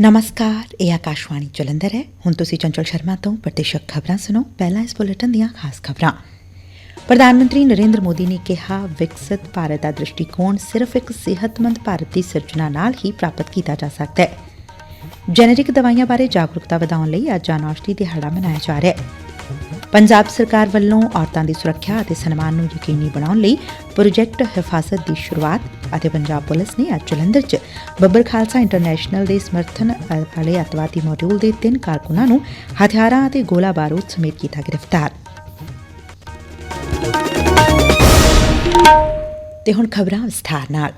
ਨਮਸਕਾਰ ਇਹ ਆਕਾਸ਼ਵਾਣੀ ਜਲੰਧਰ ਹੈ ਹੁਣ ਤੁਸੀਂ ਚੰਚਲ ਸ਼ਰਮਾ ਤੋਂ ਪ੍ਰਤੀਸ਼ਕ ਖਬਰਾਂ ਸੁਣੋ ਪਹਿਲਾਂ ਇਸ ਬੁਲੇਟਿਨ ਦੀਆਂ ਖਾਸ ਖਬਰਾਂ ਪ੍ਰਧਾਨ ਮੰਤਰੀ ਨਰਿੰਦਰ ਮੋਦੀ ਨੇ ਕਿਹਾ ਵਿਕਸਿਤ ਭਾਰਤ ਦਾ ਦ੍ਰਿਸ਼ਟੀਕੋਣ ਸਿਰਫ ਇੱਕ ਸਿਹਤਮੰਦ ਭਾਰਤ ਦੀ ਸਿਰਜਣਾ ਨਾਲ ਹੀ ਪ੍ਰਾਪਤ ਕੀਤਾ ਜਾ ਸਕਦਾ ਹੈ ਜੈਨਰਿਕ ਦਵਾਈਆਂ ਬਾਰੇ ਜਾਗਰੂਕਤਾ ਵਧਾਉਣ ਲਈ ਅੱਜ ਜਨ ਔਸ਼ਧੀ ਦਿਹਾੜਾ ਮਨਾਇਆ ਜਾ ਰਿਹਾ ਹੈ ਪੰਜਾਬ ਸਰਕਾਰ ਵੱਲੋਂ ਔਰਤਾਂ ਦੀ ਸੁਰੱਖਿਆ ਅਤੇ ਸਨਮਾਨ ਨੂੰ ਯਕੀਨੀ ਬਣਾਉਣ ਲਈ ਪ੍ਰੋਜੈਕਟ ਹਿਫਾਜ਼ਤ ਦੀ ਸ਼ੁਰੂਆਤ ਅਤੇ ਪੰਜਾਬ ਪੁਲਿਸ ਨੇ ਅੱਜ ਜਲੰਧਰ 'ਚ ਬੱਬਰ ਖਾਲਸਾ ਇੰਟਰਨੈਸ਼ਨਲ ਦੇ ਸਮਰਥਨ ਵਾਲੇ ਅਤਵਾਦੀ ਮੋਡਿਊਲ ਦੇ ਤਿੰਨ ਕਾਰਕੁਨਾਂ ਨੂੰ ਹਥਿਆਰਾਂ ਅਤੇ ਗੋਲਾ ਬਾਰੂਦ ਸਮੇਤ ਕੀਤਾ ਗ੍ਰਿਫਤਾਰ। ਤੇ ਹੁਣ ਖਬਰਾਂ ਵਿਸਥਾਰ ਨਾਲ।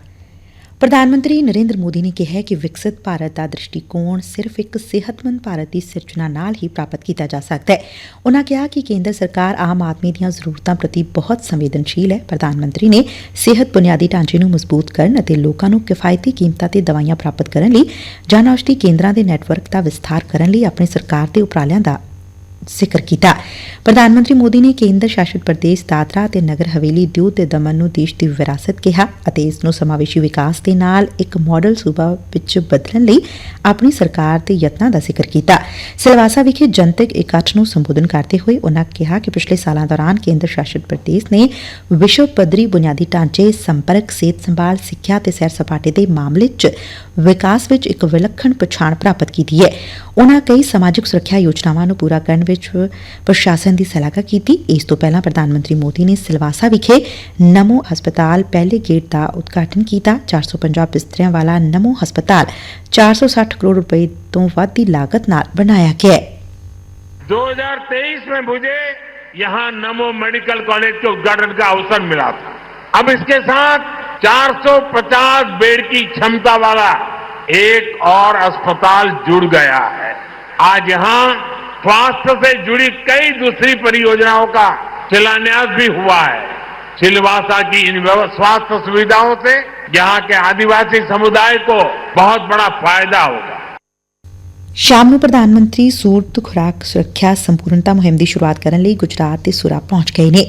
ਪ੍ਰਧਾਨ ਮੰਤਰੀ ਨਰਿੰਦਰ ਮੋਦੀ ਨੇ ਕਿਹੈ ਕਿ ਵਿਕਸਿਤ ਭਾਰਤ ਦਾ ਦ੍ਰਿਸ਼ਟੀਕੋਣ ਸਿਰਫ ਇੱਕ ਸਿਹਤਮੰਦ ਭਾਰਤ ਦੀ ਸਿਰਜਣਾ ਨਾਲ ਹੀ ਪ੍ਰਾਪਤ ਕੀਤਾ ਜਾ ਸਕਦਾ ਹੈ। ਉਨ੍ਹਾਂ ਕਿਹਾ ਕਿ ਕੇਂਦਰ ਸਰਕਾਰ ਆਮ ਆਦਮੀ ਦੀਆਂ ਜ਼ਰੂਰਤਾਂ ਪ੍ਰਤੀ ਬਹੁਤ ਸੰਵੇਦਨਸ਼ੀਲ ਹੈ। ਪ੍ਰਧਾਨ ਮੰਤਰੀ ਨੇ ਸਿਹਤ ਬੁਨਿਆਦੀ ਢਾਂਚੇ ਨੂੰ ਮਜ਼ਬੂਤ ਕਰਨ ਅਤੇ ਲੋਕਾਂ ਨੂੰ ਕਿਫਾਇਤੀ ਕੀਮਤਾਂ ਤੇ ਦਵਾਈਆਂ ਪ੍ਰਾਪਤ ਕਰਨ ਲਈ ਜਨ ਔਸ਼ਧੀ ਕੇਂਦਰਾਂ ਦੇ ਨੈਟਵਰਕ ਦਾ ਵਿਸਥਾਰ ਕਰਨ ਲਈ ਆਪਣੀ ਸਰਕਾਰ ਦੇ ਉਪਰਾਲਿਆਂ ਦਾ ਜ਼ਿਕਰ ਕੀਤਾ। ਪ੍ਰਧਾਨ ਮੰਤਰੀ ਮੋਦੀ ਨੇ ਕੇਂਦਰ ਸ਼ਾਸਿਤ ਪ੍ਰਦੇਸ਼ ਦਾਦਰਾ ਅਤੇ ਨਗਰ ਹਵੇਲੀ ਦਿਊ ਤੇ ਦਮਨ ਨੂੰ ਦੇਸ਼ ਦੀ ਵਿਰਾਸਤ ਕਿਹਾ ਅਤੇ ਇਸ ਨੂੰ ਸਮਾਵੇਸ਼ੀ ਵਿਕਾਸ ਦੇ ਨਾਲ ਇੱਕ ਮਾਡਲ ਸੂਬਾ ਵਿੱਚ ਬਦਲਣ ਲਈ ਆਪਣੀ ਸਰਕਾਰ ਦੇ ਯਤਨਾਂ ਦਾ ਜ਼ਿਕਰ ਕੀਤਾ। ਸਿਲਵਾਸਾ ਵਿਖੇ ਜਨਤਕ ਇਕੱਠ ਨੂੰ ਸੰਬੋਧਨ ਕਰਦੇ ਹੋਏ ਉਨ੍ਹਾਂ ਕਿਹਾ ਕਿ ਪਿਛਲੇ ਸਾਲਾਂ ਦੌਰਾਨ ਕੇਂਦਰ ਸ਼ਾਸਿਤ ਪ੍ਰਦੇਸ਼ ਨੇ ਵਿਸ਼ਵ ਪੱਧਰੀ ਬੁਨਿਆਦੀ ਢਾਂਚੇ, ਸੰਪਰਕ, ਸਿਹਤ ਸੰਭਾਲ, ਸਿੱਖਿਆ ਤੇ ਸੈਰ ਸਪਾਟੇ ਦੇ ਮਾਮਲੇ 'ਚ ਵਿਕਾਸ ਵਿੱਚ ਇੱਕ ਵਿਲੱਖਣ ਪਛਾਣ ਪ੍ਰਾਪਤ ਕੀਤੀ ਹੈ। ਉਨ੍ਹਾਂ ਕਈ ਸਮਾਜਿਕ ਸੁਰੱਖਿਆ ਯੋਜਨਾਵਾਂ ਨੂੰ ਪੂਰਾ ਕਰਨ ਵਿੱਚ ਪ੍ਰਸ਼ਾਸਨ ਦੀ ਸ਼ਲਾਘਾ ਕੀਤੀ ਇਸ ਤੋਂ ਪਹਿਲਾਂ ਪ੍ਰਧਾਨ ਮੰਤਰੀ ਮੋਦੀ ਨੇ ਸਿਲਵਾਸਾ ਵਿਖੇ ਨਮੋ ਹਸਪਤਾਲ ਪਹਿਲੇ ਗੇਟ ਦਾ ਉਦਘਾਟਨ ਕੀਤਾ 450 ਬਿਸਤਰਿਆਂ ਵਾਲਾ ਨਮੋ ਹਸਪਤਾਲ 460 ਕਰੋੜ ਰੁਪਏ ਤੋਂ ਵੱਧ ਦੀ ਲਾਗਤ ਨਾਲ ਬਣਾਇਆ ਗਿਆ ਹੈ 2023 में मुझे यहां नमो मेडिकल कॉलेज के उद्घाटन का अवसर मिला था अब इसके साथ 450 बेड की क्षमता वाला एक और अस्पताल जुड़ गया है आज यहां स्वास्थ्य से जुड़ी कई दूसरी परियोजनाओं का शिलान्यास भी हुआ है सिलवासा की इन व्यव- स्वास्थ्य सुविधाओं से यहां के आदिवासी समुदाय को बहुत बड़ा फायदा होगा ਸ਼ਾਮ ਨੂੰ ਪ੍ਰਧਾਨ ਮੰਤਰੀ ਸੂਰਤ ਖੁਰਾਕ ਸੁਰੱਖਿਆ ਸੰਪੂਰਨਤਾ ਮੁਹਿੰਮ ਦੀ ਸ਼ੁਰੂਆਤ ਕਰਨ ਲਈ ਗੁਜਰਾਤ ਦੇ ਸੁਰਾ ਪਹੁੰਚ ਗਏ ਨੇ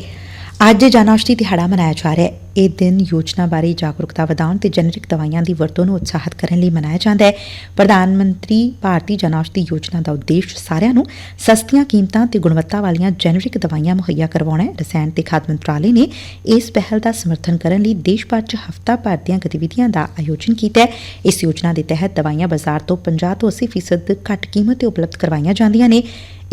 ਅੱਜ ਜਨ ਔਸ਼ਧੀ ਦਿਹਾੜਾ ਮਨਾਇਆ ਜਾ ਰਿਹਾ ਹੈ। ਇਹ ਦਿਨ ਯੋਜਨਾ ਬਾਰੇ ਜਾਗਰੂਕਤਾ ਵਧਾਉਣ ਤੇ ਜੈਨਰਿਕ ਦਵਾਈਆਂ ਦੀ ਵਰਤੋਂ ਨੂੰ ਉਤਸ਼ਾਹਿਤ ਕਰਨ ਲਈ ਮਨਾਇਆ ਜਾਂਦਾ ਹੈ। ਪ੍ਰਧਾਨ ਮੰਤਰੀ ਭਾਰਤੀ ਜਨ ਔਸ਼ਧੀ ਯੋਜਨਾ ਦਾ ਉਦੇਸ਼ ਸਾਰਿਆਂ ਨੂੰ ਸਸਤੀਆਂ, ਕੀਮਤਾਂ ਤੇ ਗੁਣਵੱਤਾ ਵਾਲੀਆਂ ਜੈਨਰਿਕ ਦਵਾਈਆਂ ਮੁਹੱਈਆ ਕਰਵਾਉਣਾ ਹੈ। ਰਸਾਇਣ ਤੇ ਖਾਦ ਮੰਤਰਾਲੇ ਨੇ ਇਸ ਪਹਿਲ ਦਾ ਸਮਰਥਨ ਕਰਨ ਲਈ ਦੇਸ਼ ਭਰ 'ਚ ਹਫ਼ਤਾ ਭਰ ਦੀਆਂ ਗਤੀਵਿਧੀਆਂ ਦਾ ਆਯੋਜਨ ਕੀਤਾ ਹੈ। ਇਸ ਯੋਜਨਾ ਦੇ ਤਹਿਤ ਦਵਾਈਆਂ ਬਾਜ਼ਾਰ ਤੋਂ 50 ਤੋਂ 80% ਫੀਸਦ ਘੱਟ ਕੀਮਤ ਤੇ ਉਪਲਬਧ ਕਰਵਾਈਆਂ ਜਾਂਦੀਆਂ ਨੇ।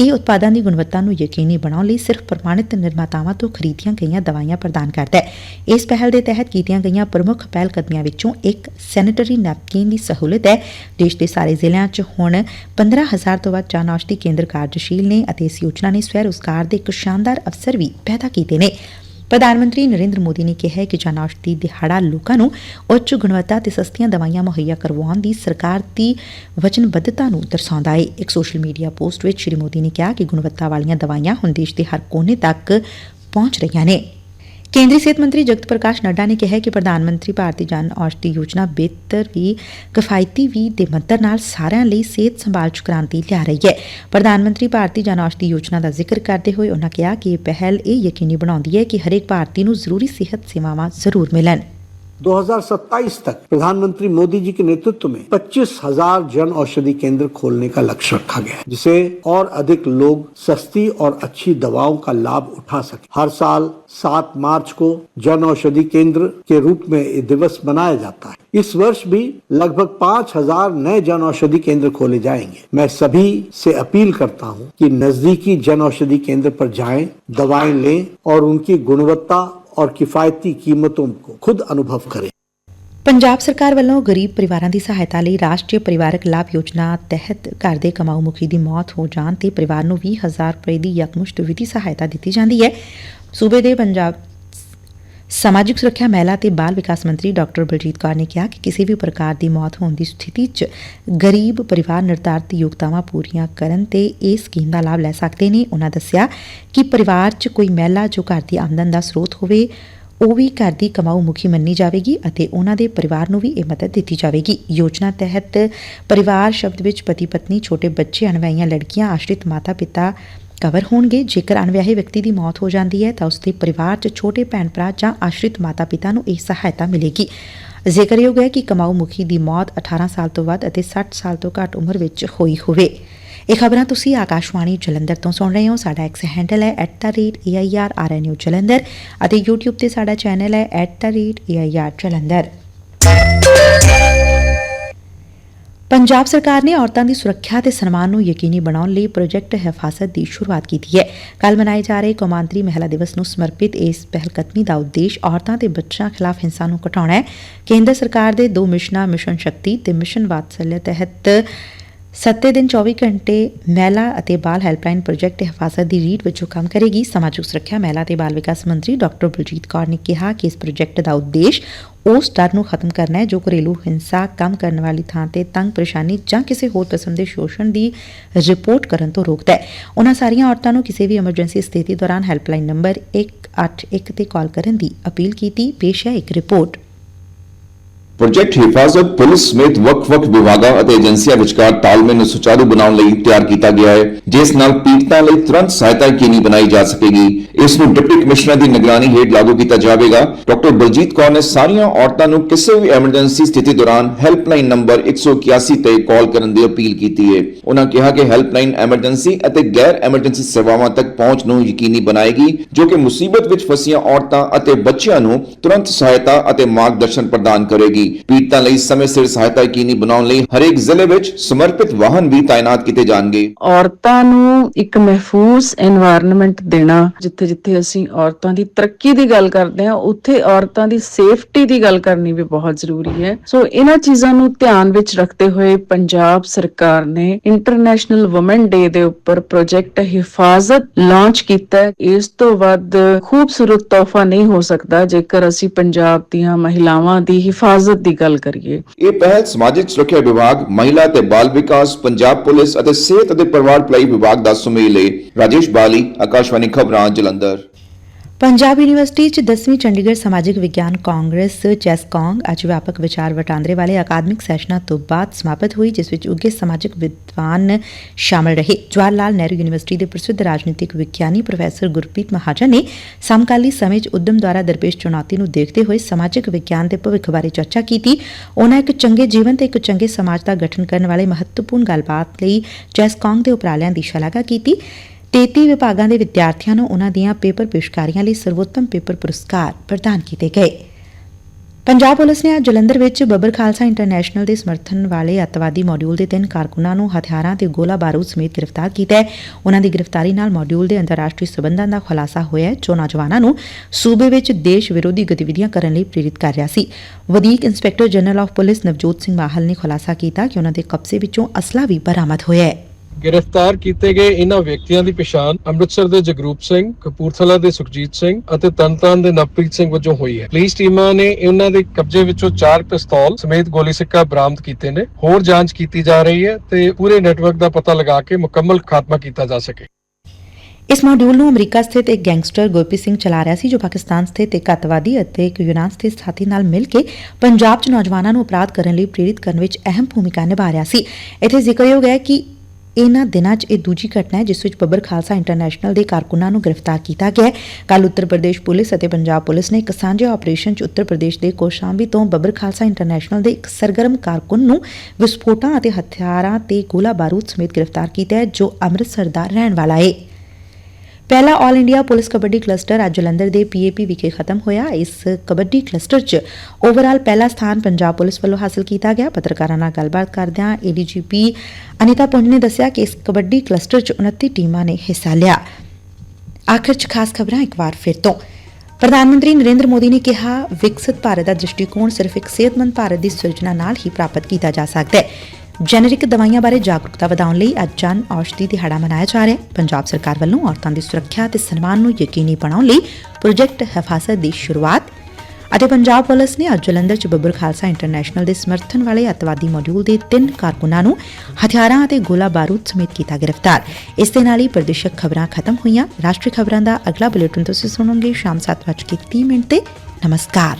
ਇਹ ਉਤਪਾਦਾਂ ਦੀ ਗੁਣਵੱਤਾ ਨੂੰ ਯਕੀਨੀ ਬਣਾਉਣ ਲਈ ਸਿਰਫ ਪ੍ਰਮਾਣਿਤ ਨਿਰਮਾਤਾਵਾਂ ਤੋਂ ਖਰੀਦੀਆਂ ਗਈਆਂ ਦਵਾਈਆਂ ਪ੍ਰਦਾਨ ਕਰਦਾ ਹੈ। ਇਸ ਪਹਿਲ ਦੇ ਤਹਿਤ ਕੀਤੀਆਂ ਗਈਆਂ ਪ੍ਰਮੁੱਖ ਪਹਿਲ ਕਦਮੀਆਂ ਵਿੱਚੋਂ ਇੱਕ ਸੈਨੀਟਰੀ ਨੈਪਕਿਨ ਦੀ ਸਹੂਲਤ ਹੈ। ਦੇਸ਼ ਦੇ ਸਾਰੇ ਜ਼ਿਲ੍ਹਿਆਂ 'ਚ ਹੁਣ 15000 ਤੋਂ ਵੱਧ ਜਨ ਔਸ਼ਧੀ ਕੇਂਦਰ ਕਾਰਜਸ਼ੀਲ ਨੇ ਅਤੇ ਇਸ ਯੋਜਨਾ ਨੇ ਸਵੈ ਰੋਜ਼ਗਾਰ ਦੇ ਇੱਕ ਸ਼ਾਨਦਾਰ ਅਵਸਰ ਵੀ ਪੈਦਾ ਕੀਤੇ ਨੇ। ਪ੍ਰਧਾਨ ਮੰਤਰੀ ਨਰੇਂਦਰ ਮੋਦੀ ਨੇ ਕਿਹੈ ਕਿ ਜਨ ਔਸ਼ਧੀ ਦਿਹਾੜਾ ਲੋਕਾਂ ਨੂੰ ਉੱਚ ਗੁਣਵੱਤਾ ਤੇ ਸਸਤੀਆਂ ਦਵਾਈਆਂ ਮੁਹੱਈਆ ਕਰਵਾਉਣ ਦੀ ਸਰਕਾਰ ਦੀ ਵਚਨਬੱਧਤਾ ਨੂੰ ਦਰਸਾਉਂਦਾ ਏ ਇੱਕ ਸੋਸ਼ਲ ਮੀਡੀਆ ਪੋਸਟ ਵਿੱਚ ਸ਼੍ਰੀ ਮੋਦੀ ਨੇ ਕਿਹਾ ਕਿ ਗੁਣਵੱਤਾ ਵਾਲੀਆਂ ਦਵਾਈਆਂ ਹੁਣ ਦੇਸ਼ ਦੇ ਹਰ ਕੋਨੇ ਤੱਕ ਪਹੁੰਚ ਰਹੀਆਂ ਨੇ। ਕੇਂਦਰੀ ਸਿਹਤ ਮੰਤਰੀ ਜਗਤ ਪ੍ਰਕਾਸ਼ ਨੱਡਾ ਨੇ ਕਿਹਾ ਕਿ ਪ੍ਰਧਾਨ ਮੰਤਰੀ ਭਾਰਤੀ ਜਨ ਔਸ਼ਧੀ ਯੋਜਨਾ ਬਿਹਤਰ ਵੀ, ਕਿਫਾਇਤੀ ਵੀ ਦੇ ਮੰਤਰ ਨਾਲ ਸਾਰਿਆਂ ਲਈ ਸਿਹਤ ਸੰਭਾਲ ਚ ਕ੍ਰਾਂਤੀ ਲਿਆ ਰਹੀ ਹੈ। ਪ੍ਰਧਾਨ ਮੰਤਰੀ ਭਾਰਤੀ ਜਨ ਔਸ਼ਧੀ ਯੋਜਨਾ ਦਾ ਜ਼ਿਕਰ ਕਰਦੇ ਹੋਏ ਉਨ੍ਹਾਂ ਕਿਹਾ ਕਿ ਇਹ ਪਹਿਲ ਇਹ ਯਕੀਨੀ ਬਣਾਉਂਦੀ ਹੈ ਕਿ ਹਰੇਕ ਭਾਰਤੀ ਨੂੰ ਜ਼ਰੂਰੀ ਸਿਹਤ ਸੇਵਾਵਾਂ ਜ਼ਰੂਰ ਮਿਲਣ। 2027 तक प्रधानमंत्री मोदी जी के नेतृत्व में 25,000 जन औषधि केंद्र खोलने का लक्ष्य रखा गया है जिसे और अधिक लोग सस्ती और अच्छी दवाओं का लाभ उठा सके। हर साल 7 मार्च को जन औषधि केंद्र के रूप में ये दिवस मनाया जाता है। इस वर्ष भी लगभग 5,000 नए जन औषधि केंद्र खोले जाएँगे। मैं सभी से अपील करता हूँ कि नजदीकी जन औषधि केंद्र पर जाएँ दवाएँ लें और उनकी गुणवत्ता और किफायती कीमतों को खुद अनुभव करें ਪੰਜਾਬ ਸਰਕਾਰ ਵੱਲੋਂ ਗਰੀਬ ਪਰਿਵਾਰਾਂ ਦੀ ਸਹਾਇਤਾ ਲਈ ਰਾਸ਼ਟਰੀ ਪਰਿਵਾਰਕ ਲਾਭ ਯੋਜਨਾ ਤਹਿਤ ਘਰ ਦੇ ਕਮਾਊ ਮੁਖੀ ਦੀ ਮੌਤ ਹੋ ਜਾਣ ਤੇ ਪਰਿਵਾਰ ਨੂੰ 20000 ਰੁਪਏ ਦੀ ਯਕਮੁਸ਼ਤ ਵਿੱਤੀ ਸਹਾਇਤਾ ਦਿੱਤੀ ਜਾਂਦੀ ਹੈ ਸੂਬੇ ਦੇ ਪੰਜਾਬ ਸਮਾਜਿਕ ਸੁਰੱਖਿਆ ਮਹਿਲਾ ਤੇ ਬਾਲ ਵਿਕਾਸ ਮੰਤਰੀ ਡਾਕਟਰ ਬਲਜੀਤ ਕੌਰ ਨੇ ਕਿਹਾ ਕਿ ਕਿਸੇ ਵੀ ਪ੍ਰਕਾਰ ਦੀ ਮੌਤ ਹੋਣ ਦੀ ਸਥਿਤੀ 'ਚ ਗਰੀਬ ਪਰਿਵਾਰ ਨਿਰਧਾਰਤ ਯੋਗਤਾਵਾਂ ਪੂਰੀਆਂ ਕਰਨ ਤੇ ਇਸ ਸਕੀਮ ਦਾ ਲਾਭ ਲੈ ਸਕਦੇ ਨੇ। ਉਹਨਾਂ ਦੱਸਿਆ ਕਿ ਪਰਿਵਾਰ 'ਚ ਕੋਈ ਮਹਿਲਾ ਜੋ ਘਰ ਦੀ ਆਮਦਨ ਦਾ ਸਰੋਤ ਹੋਵੇ, ਉਹ ਵੀ ਘਰ ਦੀ ਕਮਾਊ ਮੁਖੀ ਮੰਨੀ ਜਾਵੇਗੀ ਅਤੇ ਉਹਨਾਂ ਦੇ ਪਰਿਵਾਰ ਨੂੰ ਵੀ ਇਹ ਮਦਦ ਦਿੱਤੀ ਜਾਵੇਗੀ। ਯੋਜਨਾ ਤਹਿਤ ਪਰਿਵਾਰ ਸ਼ਬਦ ਵਿੱਚ ਪਤੀ ਪਤਨੀ ਛੋਟੇ ਬੱਚੇ ਅਣਵਾਈਆਂ ਲੜਕੀਆਂ, ਆਸ਼ਰਿਤ ਮਾਤਾ ਪਿਤਾ ਕਵਰ ਹੋਣਗੇ। ਜੇਕਰ ਅਣਵਿਆਹੇ ਵਿਅਕਤੀ ਦੀ ਮੌਤ ਹੋ ਜਾਂਦੀ ਹੈ, ਤਾਂ ਉਸ ਦੇ ਪਰਿਵਾਰ 'ਚ ਛੋਟੇ ਭੈਣ ਭਰਾ ਜਾਂ ਆਸ਼ਰਿਤ ਮਾਤਾ-ਪਿਤਾ ਨੂੰ ਇਹ ਸਹਾਇਤਾ ਮਿਲੇਗੀ। ਜ਼ਿਕਰਯੋਗ ਹੈ ਕਿ ਕਮਾਊ ਮੁਖੀ ਦੀ ਮੌਤ 18 ਸਾਲ ਤੋਂ ਵੱਧ ਅਤੇ 60 ਸਾਲ ਤੋਂ ਘੱਟ ਉਮਰ ਵਿੱਚ ਹੋਈ ਹੋਵੇ। ਇਹ ਖਬਰਾਂ ਤੁਸੀਂ ਆਕਾਸ਼ਵਾਣੀ ਜਲੰਧਰ ਤੋਂ ਸੁਣ ਰਹੇ ਹੋ। ਸਾਡਾ ਐਕਸ ਹੈਂਡਲ ਹੈ @airrnu ਜਲੰਧਰ ਅਤੇ YouTube ਤੇ ਸਾਡਾ ਚੈਨਲ ਹੈ @air ਜਲੰਧਰ। ਪੰਜਾਬ ਸਰਕਾਰ ਨੇ ਔਰਤਾਂ ਦੀ ਸੁਰੱਖਿਆ ਤੇ ਸਨਮਾਨ ਨੂੰ ਯਕੀਨੀ ਬਣਾਉਣ ਲਈ ਪ੍ਰੋਜੈਕਟ ਹਿਫਾਜ਼ਤ ਦੀ ਸ਼ੁਰੂਆਤ ਕੀਤੀ ਹੈ। ਕੱਲ ਮਨਾਏ ਜਾ ਰਹੇ ਕੌਮਾਂਤਰੀ ਮਹਿਲਾ ਦਿਵਸ ਨੂੰ ਸਮਰਪਿਤ ਇਸ ਪਹਿਲਕਦਮੀ ਦਾ ਉਦੇਸ਼ ਔਰਤਾਂ ਤੇ ਬੱਚਿਆਂ ਖਿਲਾਫ ਹਿੰਸਾ ਨੂੰ ਘਟਾਉਣਾ ਹੈ। ਕੇਂਦਰ ਸਰਕਾਰ ਦੇ ਦੋ ਮਿਸ਼ਨਾਂ ਮਿਸ਼ਨ ਸ਼ਕਤੀ ਤੇ ਮਿਸ਼ਨ ਵਾਤਸલ્ય ਤਹਿਤ ਸੱਤੇ ਦਿਨ 24 ਘੰਟੇ ਮਹਿਲਾ ਅਤੇ ਬਾਲ ਹੈਲਪਲਾਈਨ ਪ੍ਰੋਜੈਕਟ ਹਿਫਾਜ਼ਤ ਦੀ ਰੀਡ ਵਿੱਚੋਂ ਕੰਮ ਕਰੇਗੀ। ਸਮਾਜਿਕ ਸੁਰੱਖਿਆ ਮਹਿਲਾ ਤੇ ਬਾਲ ਵਿਕਾਸ ਮੰਤਰੀ ਡਾਕਟਰ ਬਲਜੀਤ ਕੌਰ ਨੇ ਕਿਹਾ ਕਿ ਇਸ ਪ੍ਰੋਜੈਕਟ ਦਾ ਉਦੇਸ਼ ਉਸ ਡਰ ਨੂੰ ਖਤਮ ਕਰਨਾ ਹੈ ਜੋ ਘਰੇਲੂ ਹਿੰਸਾ ਕੰਮ ਕਰਨ ਵਾਲੀ ਥਾਂ ਤੇ ਤੰਗ ਪਰੇਸ਼ਾਨੀ ਜਾਂ ਕਿਸੇ ਹੋਰ ਕਿਸਮ ਦੇ ਸ਼ੋਸ਼ਣ ਦੀ ਰਿਪੋਰਟ ਕਰਨ ਤੋਂ ਰੋਕਦਾ ਹੈ। ਉਹਨਾਂ ਸਾਰੀਆਂ ਔਰਤਾਂ ਨੂੰ ਕਿਸੇ ਵੀ ਐਮਰਜੈਂਸੀ ਸਥਿਤੀ ਦੌਰਾਨ ਹੈਲਪਲਾਈਨ ਨੰਬਰ 181 ਤੇ ਕਾਲ ਕਰਨ ਦੀ ਅਪੀਲ ਕੀਤੀ। ਪੇਸ਼ ਹੈ ਇੱਕ ਰਿਪੋਰਟ। ਪ੍ਰੋਜੈਕਟ ਹਿਫਾਜ਼ਤ ਪੁਲਿਸ ਸਮੇਤ ਵੱਖ-ਵੱਖ ਵਿਭਾਗਾਂ ਅਤੇ ਏਜੰਸੀਆਂ ਵਿਚਕਾਰ ਤਾਲਮੇਲ ਨੂੰ ਸੁਚਾਰੂ ਬਣਾਉਣ ਲਈ ਤਿਆਰ ਕੀਤਾ ਗਿਆ ਹੈ, ਜਿਸ ਨਾਲ ਪੀੜਤਾਂ ਲਈ ਤੁਰੰਤ ਸਹਾਇਤਾ ਯਕੀਨੀ ਬਣਾਈ ਜਾ ਸਕੇਗੀ। ਇਸ ਨੂੰ ਡਿਪਟੀ ਕਮਿਸ਼ਨਰ ਦੀ ਨਿਗਰਾਨੀ ਹੇਠ ਲਾਗੂ ਕੀਤਾ ਜਾਵੇਗਾ। ਡਾਕਟਰ ਬਲਜੀਤ ਕੌਰ ਨੇ ਸਾਰੀਆਂ ਔਰਤਾਂ ਨੂੰ ਕਿਸੇ ਵੀ ਐਮਰਜੈਂਸੀ ਸਥਿਤੀ ਦੌਰਾਨ ਹੈਲਪਲਾਈਨ ਨੰਬਰ 181 ਤੇ ਕਾਲ ਕਰਨ ਦੀ ਅਪੀਲ ਕੀਤੀ ਹੈ। ਉਹਨਾਂ ਕਿਹਾ ਕਿ ਹੈਲਪਲਾਈਨ ਐਮਰਜੈਂਸੀ ਅਤੇ ਗੈਰ ਐਮਰਜੈਂਸੀ ਸੇਵਾਵਾਂ ਤੱਕ ਪਹੁੰਚ ਨੂੰ ਯਕੀਨੀ ਬਣਾਏਗੀ, ਜੋ ਕਿ ਮੁਸੀਬਤ ਵਿੱਚ ਫਸੀਆਂ ਔਰਤਾਂ ਅਤੇ ਬੱਚਿਆਂ ਨੂੰ ਤੁਰੰਤ ਸਹਾਇਤਾ ਅਤੇ ਮਾਰਗਦਰਸ਼ਨ ਪ੍ਰਦਾਨ ਕਰੇਗੀ। ਪੀੜਤਾਂ ਲਈ ਸਮੇਂ ਸਿਰ ਸਹਾਇਤਾ ਯਕੀਨੀ ਬਣਾਉਣ ਲਈ ਹਰੇਕ ਜ਼ਿਲ੍ਹੇ ਵਿੱਚ ਸਮਰਪਿਤ ਵਾਹਨ ਵੀ ਤਾਇਨਾਤ ਕੀਤੇ ਜਾਣਗੇ। ਔਰਤਾਂ ਨੂੰ ਇੱਕ ਮਹਿਫੂਜ਼ এনवायरमेंट ਦੇਣਾ ਜਿੱਥੇ ਜਿੱਥੇ ਅਸੀਂ ਔਰਤਾਂ ਦੀ ਤਰੱਕੀ ਦੀ ਗੱਲ ਕਰਦੇ ਹਾਂ, ਉੱਥੇ ਔਰਤਾਂ ਦੀ ਸੇਫਟੀ ਦੀ ਗੱਲ ਕਰਨੀ ਵੀ ਬਹੁਤ ਜ਼ਰੂਰੀ ਹੈ। ਸੋ ਇਹਨਾਂ ਚੀਜ਼ਾਂ ਨੂੰ ਧਿਆਨ ਵਿੱਚ ਰੱਖਦੇ ਹੋਏ ਪੰਜਾਬ ਸਰਕਾਰ ਨੇ ਇੰਟਰਨੈਸ਼ਨਲ ਔਮਨ ਡੇ ਦੇ ਉੱਪਰ ਪ੍ਰੋਜੈਕਟ ਹਿਫਾਜ਼ਤ ਲਾਂਚ ਕੀਤਾ ਇਸ ਤੋਂ ਵੱਧ ਖੂਬਸੂਰਤ ਤੋਹਫਾ ਨਹੀਂ ਹੋ ਸਕਦਾ ਜੇਕਰ ਅਸੀਂ ਪੰਜਾਬ ਦੀਆਂ ਮਹਿਲਾਵਾਂ ਦੀ ਹਿਫਾਜ਼ਤ ਦੀ ਗੱਲ ਕਰੀਏ। ਇਹ ਪਹਿਲ ਸਮਾਜਿਕ ਸੁਰੱਖਿਆ ਵਿਭਾਗ, ਮਹਿਲਾ ਤੇ ਬਾਲ ਵਿਕਾਸ, ਪੰਜਾਬ ਪੁਲਿਸ ਅਤੇ ਸਿਹਤ ਅਤੇ ਪਰਿਵਾਰ ਭਲਾਈ ਵਿਭਾਗ ਦਾ ਸੁਮੇਲ ਹੈ ਰਾਜੇਸ਼ ਬਾਲੀ, ਆਕਾਸ਼ਵਾਣੀ ਖਬਰਾਂ ਜਲੰਧਰ। ਪੰਜਾਬ ਯੂਨੀਵਰਸਿਟੀ 'ਚ 10ਵੀਂ ਚੰਡੀਗੜ੍ਹ ਸਮਾਜਿਕ ਵਿਗਿਆਨ ਕਾਂਗਰਸ ਚੈਸਕੌਂਗ ਅੱਜ ਵਿਆਪਕ ਵਿਚਾਰ ਵਟਾਂਦਰੇ ਵਾਲੇ ਅਕਾਦਮਿਕ ਸੈਸ਼ਨਾਂ ਤੋਂ ਬਾਅਦ ਸਮਾਪਤ ਹੋਈ, ਜਿਸ ਵਿੱਚ ਉੱਘੇ ਸਮਾਜਿਕ ਵਿਦਵਾਨ ਸ਼ਾਮਲ ਰਹੇ। ਜਵਾਹਰ ਲਾਲ ਨਹਿਰੂ ਯੂਨੀਵਰਸਿਟੀ ਦੇ ਪ੍ਰਸਿੱਧ ਰਾਜਨੀਤਿਕ ਵਿਗਿਆਨੀ ਪ੍ਰੋਫੈਸਰ ਗੁਰਪ੍ਰੀਤ ਮਹਾਜਨ ਨੇ ਸਮਕਾਲੀ ਸਮੇਂ 'ਚ ਉਦਮ ਦੁਆਰਾ ਦਰਪੇਸ਼ ਚੁਣੌਤੀ ਨੂੰ ਦੇਖਦੇ ਹੋਏ ਸਮਾਜਿਕ ਵਿਗਿਆਨ ਦੇ ਭਵਿੱਖ ਬਾਰੇ ਚਰਚਾ ਕੀਤੀ। ਉਹਨਾਂ ਇੱਕ ਚੰਗੇ ਜੀਵਨ ਤੇ ਇੱਕ ਚੰਗੇ ਸਮਾਜ ਦਾ ਗਠਨ ਕਰਨ ਵਾਲੇ ਮਹੱਤਵਪੂਰਨ ਗੱਲਬਾਤ ਲਈ ਚੈਸਕੌਂਗ ਦੇ ਉਪਰਾਲਿਆਂ ਦੀ ਸ਼ਲਾਘਾ ਕੀਤੀ। 33 ਵਿਭਾਗਾਂ ਦੇ ਵਿਦਿਆਰਥੀਆਂ ਨੂੰ ਉਹਨਾਂ ਦੀਆਂ ਪੇਪਰ ਪੇਸ਼ਕਾਰੀਆਂ ਲਈ ਸਰਵੋਤਮ ਪੇਪਰ ਪੁਰਸਕਾਰ ਪ੍ਰਦਾਨ ਕੀਤੇ ਗਏ। ਪੰਜਾਬ ਪੁਲਿਸ ਨੇ ਅੱਜ ਜਲੰਧਰ ਵਿੱਚ ਬੱਬਰ ਖਾਲਸਾ ਇੰਟਰਨੈਸ਼ਨਲ ਦੇ ਸਮਰਥਨ ਵਾਲੇ ਅੱਤਵਾਦੀ ਮਾਡਿਊਲ ਦੇ ਤਿੰਨ ਕਾਰਕੁਨਾਂ ਨੂੰ ਹਥਿਆਰਾਂ ਤੇ ਗੋਲਾ ਬਾਰੂਦ ਸਮੇਤ ਗ੍ਰਿਫਤਾਰ ਕੀਤਾ ਹੈ। ਉਹਨਾਂ ਦੀ ਗ੍ਰਿਫਤਾਰੀ ਨਾਲ ਮਾਡਿਊਲ ਦੇ ਅੰਤਰਰਾਸ਼ਟਰੀ ਸਬੰਧਾਂ ਦਾ ਖੁਲਾਸਾ ਹੋਇਆ ਜੋ ਨੌਜਵਾਨਾਂ ਨੂੰ ਸੂਬੇ ਵਿੱਚ ਦੇਸ਼ ਵਿਰੋਧੀ ਗਤੀਵਿਧੀਆਂ ਕਰਨ ਲਈ ਪ੍ਰੇਰਿਤ ਕਰ ਰਿਹਾ ਸੀ। ਵਧੀਕ inspector general of police Navjot Singh Mahal ਨੇ ਖੁਲਾਸਾ ਕੀਤਾ ਕਿ ਉਹਨਾਂ ਦੇ ਕਬਜ਼ੇ ਵਿੱਚੋਂ ਅਸਲਾ ਵੀ ਬਰਾਮਦ ਹੋਇਆ ਹੈ। ਗ੍ਰਿਫਤਾਰ ਕੀਤੇ ਗਏ ਇਹਨਾਂ ਵਿਅਕਤੀਆਂ ਦੀ ਪਛਾਣ ਅੰਮ੍ਰਿਤਸਰ ਦੇ ਜਗਰੂਪ ਸਿੰਘ, ਕਪੂਰਥਲਾ ਦੇ ਸੁਖਜੀਤ ਸਿੰਘ ਅਤੇ ਤਰਨਤਾਰਨ ਦੇ ਨਵਪ੍ਰੀਤ ਸਿੰਘ ਵਜੋਂ ਹੋਈ ਹੈ। ਪੁਲਿਸ ਟੀਮਾਂ ਨੇ ਇਹਨਾਂ ਦੇ ਕਬਜ਼ੇ ਵਿੱਚੋਂ ਚਾਰ ਪਿਸਤੌਲ ਸਮੇਤ ਗੋਲੀ ਸਿੱਕਾ ਬਰਾਮਦ ਕੀਤੇ ਨੇ। ਹੋਰ ਜਾਂਚ ਕੀਤੀ ਜਾ ਰਹੀ ਹੈ ਤੇ ਪੂਰੇ ਨੈਟਵਰਕ ਦਾ ਪਤਾ ਲਗਾ ਕੇ ਮੁਕੰਮਲ ਖਾਤਮਾ ਕੀਤਾ ਜਾ ਸਕੇ। ਇਸ ਮਾਡਿਊਲ ਨੂੰ ਅਮਰੀਕਾ ਸਥਿਤ ਇੱਕ ਗੈਂਗਸਟਰ ਗੁਰਪ੍ਰੀਤ ਸਿੰਘ ਚਲਾ ਰਿਹਾ ਸੀ, ਜੋ ਪਾਕਿਸਤਾਨ ਸਥਿਤ ਇੱਕ ਅੱਤਵਾਦੀ ਅਤੇ ਇੱਕ ਯੂਨਾਨ ਸਥਿਤ ਸਾਥੀ ਨਾਲ ਮਿਲ ਕੇ ਪੰਜਾਬ 'ਚ ਨੌਜਵਾਨਾਂ ਨੂੰ ਅਪਰਾਧ ਕਰਨ ਲਈ ਪ੍ਰੇਰਿਤ ਕਰਨ ਵਿੱਚ ਅਹਿਮ ਭੂਮਿਕਾ ਨਿਭਾ ਰਿਹਾ ਸੀ। ਇੱਥੇ ਜ਼ਿਕਰਯੋਗ ਹੈ ਕਿ ਇਹਨਾਂ ਦਿਨਾਂ 'ਚ ਇਹ ਦੂਜੀ ਘਟਨਾ ਹੈ, ਜਿਸ ਵਿੱਚ ਬੱਬਰ ਖਾਲਸਾ ਇੰਟਰਨੈਸ਼ਨਲ ਦੇ ਕਾਰਕੁਨਾਂ ਨੂੰ ਗ੍ਰਿਫਤਾਰ ਕੀਤਾ ਗਿਆ ਹੈ। ਕੱਲ ਉੱਤਰ ਪ੍ਰਦੇਸ਼ ਪੁਲਿਸ ਅਤੇ ਪੰਜਾਬ ਪੁਲਿਸ ਨੇ ਇੱਕ ਸਾਂਝੇ ਆਪਰੇਸ਼ਨ 'ਚ ਉੱਤਰ ਪ੍ਰਦੇਸ਼ ਦੇ ਕੋਸ਼ਾਂਬੀ ਤੋਂ ਬੱਬਰ ਖਾਲਸਾ ਇੰਟਰਨੈਸ਼ਨਲ ਦੇ ਇੱਕ ਸਰਗਰਮ ਕਾਰਕੁਨ ਨੂੰ ਵਿਸਫੋਟਾਂ ਅਤੇ ਹਥਿਆਰਾਂ ਤੇ ਗੋਲਾ ਬਾਰੂਦ ਸਮੇਤ ਗ੍ਰਿਫਤਾਰ ਕੀਤਾ ਹੈ, ਜੋ ਅੰਮ੍ਰਿਤਸਰ ਦਾ ਰਹਿਣ ਵਾਲਾ ਹੈ। ਪਹਿਲਾ all India police kabaddi cluster ਅੱਜ ਜਲੰਧਰ ਦੇ ਪੀਏਪੀ ਵਿਖੇ ਖਤਮ ਹੋਇਆ। ਇਸ ਕਬੱਡੀ ਕਲਸਟਰ 'ਚ ਓਵਰਆਲ ਪਹਿਲਾ ਸਥਾਨ ਪੰਜਾਬ ਪੁਲਿਸ ਵੱਲੋਂ ਹਾਸਲ ਕੀਤਾ ਗਿਆ। ਪੱਤਰਕਾਰਾਂ ਨਾਲ ਗੱਲਬਾਤ ਕਰਦਿਆਂ ਏਡੀਜੀਪੀ ਅਨੀਤਾ ਪੁੰਜ ਨੇ ਦੱਸਿਆ ਕਿ ਇਸ ਕਬੱਡੀ ਕਲਸਟਰ 'ਚ 29 ਟੀਮਾਂ ਨੇ ਹਿੱਸਾ ਲਿਆ। ਆਖਰ 'ਚ ਖਾਸ ਖਬਰਾਂ ਇੱਕ ਵਾਰ ਫਿਰ ਤੋਂ। ਪ੍ਰਧਾਨ ਮੰਤਰੀ ਨਰਿੰਦਰ ਮੋਦੀ ਨੇ ਕਿਹਾ, ਵਿਕਸਿਤ ਭਾਰਤ ਦਾ ਦ੍ਰਿਸ਼ਟੀਕੋਣ ਸਿਰਫ ਇੱਕ ਸਿਹਤਮੰਦ ਭਾਰਤ ਦੀ ਸਿਰਜਣਾ ਨਾਲ ਹੀ ਪ੍ਰਾਪਤ ਕੀਤਾ ਜਾ ਸਕਦਾ ਹੈ। ਜੈਨਰਿਕ ਦਵਾਈਆਂ ਬਾਰੇ ਜਾਗਰੂਕਤਾ ਵਧਾਉਣ ਲਈ ਅੱਜ ਜਨ ਔਸ਼ਧੀ ਦਿਹਾੜਾ ਮਨਾਇਆ ਜਾ ਰਿਹਾ ਹੈ। ਪੰਜਾਬ ਸਰਕਾਰ ਵੱਲੋਂ ਔਰਤਾਂ ਦੀ ਸੁਰੱਖਿਆ ਤੇ ਸਨਮਾਨ ਨੂੰ ਯਕੀਨੀ ਬਣਾਉਣ ਲਈ ਪ੍ਰੋਜੈਕਟ ਹਿਫਾਜ਼ਤ ਦੀ ਸ਼ੁਰੂਆਤ। ਅਤੇ ਪੰਜਾਬ ਪੁਲਿਸ ਨੇ ਅੱਜ ਜਲੰਧਰ ਚ ਬੱਬਰ ਖਾਲਸਾ ਇੰਟਰਨੈਸ਼ਨਲ ਦੇ ਸਮਰਥਨ ਵਾਲੇ ਅੱਤਵਾਦੀ ਮਾਡਿਊਲ ਦੇ ਤਿੰਨ ਕਾਰਕੁਨਾਂ ਨੂੰ ਹਥਿਆਰਾਂ ਅਤੇ ਗੋਲਾ ਬਾਰੂਦ ਸਮੇਤ ਕੀਤਾ ਗ੍ਰਿਫਤਾਰ। ਇਸ ਦੇ ਨਾਲ ਹੀ ਪ੍ਰਦੇਸ਼ਕ ਖਬਰਾਂ ਖਤਮ ਹੋਈਆਂ। ਰਾਸ਼ਟਰੀ ਖਬਰਾਂ ਦਾ ਅਗਲਾ ਬੁਲੇਟਿਨ ਤੁਸੀਂ ਸੁਣੋਗੇ ਸ਼ਾਮ 7:30 ਮਿੰਟ ਤੇ। ਨਮਸਕਾਰ।